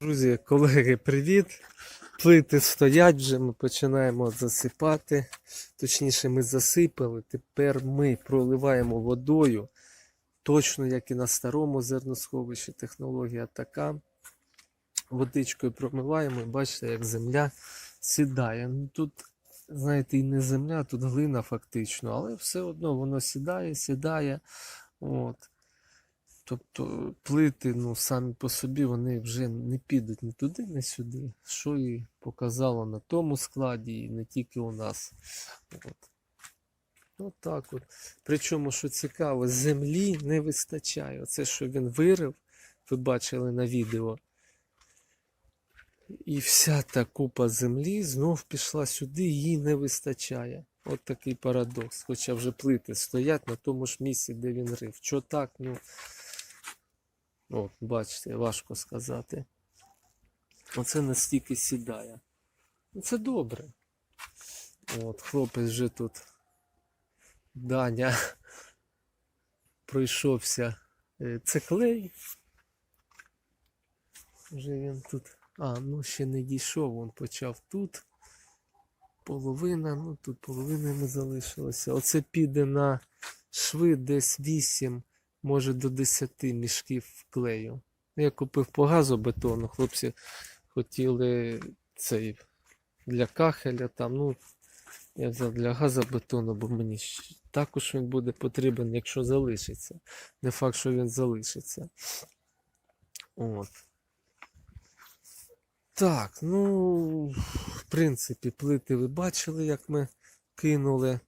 Друзі, колеги, привіт! Плити стоять вже, ми починаємо засипати. Точніше, ми засипали. Тепер ми проливаємо водою. Точно як і на старому зерносховищі, технологія така. Водичкою промиваємо і бачите, як земля сідає. Ну, тут, знаєте, і не земля, тут глина фактично, але все одно воно сідає, сідає. От. Тобто плити ну, самі по собі вони вже не підуть ні туди, ні сюди. Що і показало на тому складі, і не тільки у нас. От. От так от. Причому, що цікаво, землі не вистачає. Оце, що він вирив, ви бачили на відео. І вся та купа землі знов пішла сюди, їй не вистачає. От такий парадокс. Хоча вже плити стоять на тому ж місці, де він рив. Що так, ну. О, бачите, важко сказати. Оце настільки сідає. Ну, Це добре. От, хлопець вже тут Даня пройшовся. Е, Це клей. Вже він тут. А, ну ще не дійшов, він почав тут. Половина, ну тут половина не залишилося. Оце піде на шви десь 8 може до 10 мішків клею. Ну, Я купив по газобетону, хлопці хотіли цей для кахеля там. Ну, я взяв для газобетону, бо мені також він буде потрібен, якщо залишиться. Не факт, що він залишиться. От. Так, ну, в принципі, плити ви бачили, як ми кинули.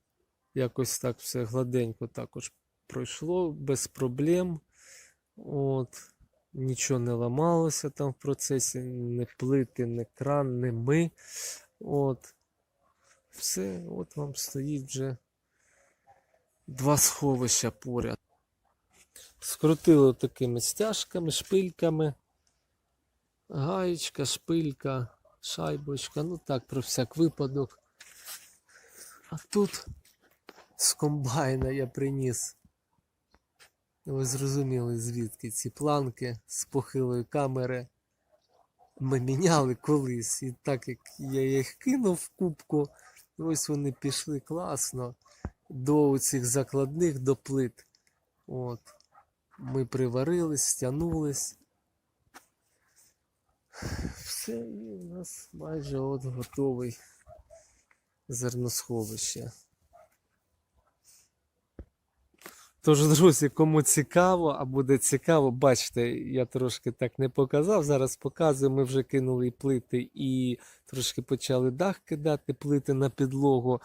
Якось так все гладенько також пройшло без проблем. От. Нічого не ламалося там в процесі, не плити, не кран, не ми. От. Все, от вам стоїть вже два сховища поряд. Скрутили такими стяжками, шпильками. Гаєчка, шпилька, шайбочка, ну так, про всяк випадок. А тут з комбайна я приніс. Ви зрозуміли, звідки ці планки з похилої камери. Ми міняли колись. І так як я їх кинув в кубку, ось вони пішли класно до цих закладних до плит. От. Ми приварились, стягнулись. Все, і у нас майже от готовий зерносховище. Тож, друзі, кому цікаво, а буде цікаво, бачите, я трошки так не показав. Зараз показую, ми вже кинули плити і трошки почали дах кидати, плити на підлогу.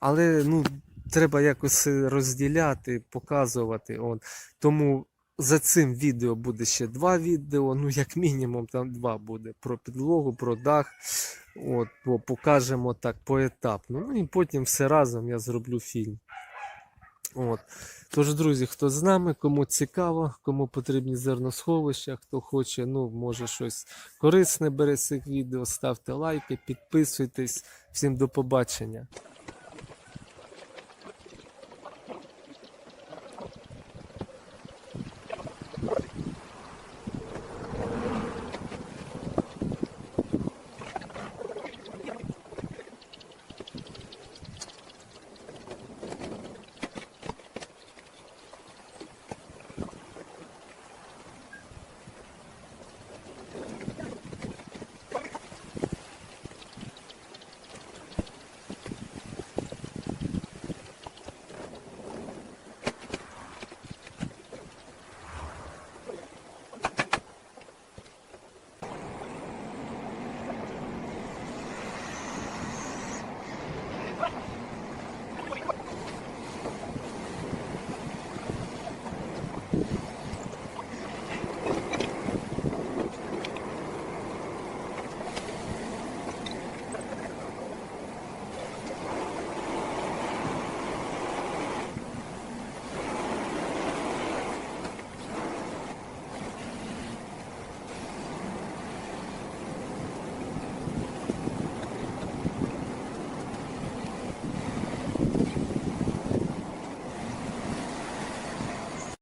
Але ну, треба якось розділяти, показувати. От. Тому за цим відео буде ще два відео, ну, як мінімум, там два буде про підлогу, про дах. От, бо покажемо так поетапно. Ну і потім все разом я зроблю фільм. От. Тож, друзі, хто з нами, кому цікаво, кому потрібні зерносховища, хто хоче, ну, може щось корисне бере з цих відео, ставте лайки, підписуйтесь. Всім до побачення.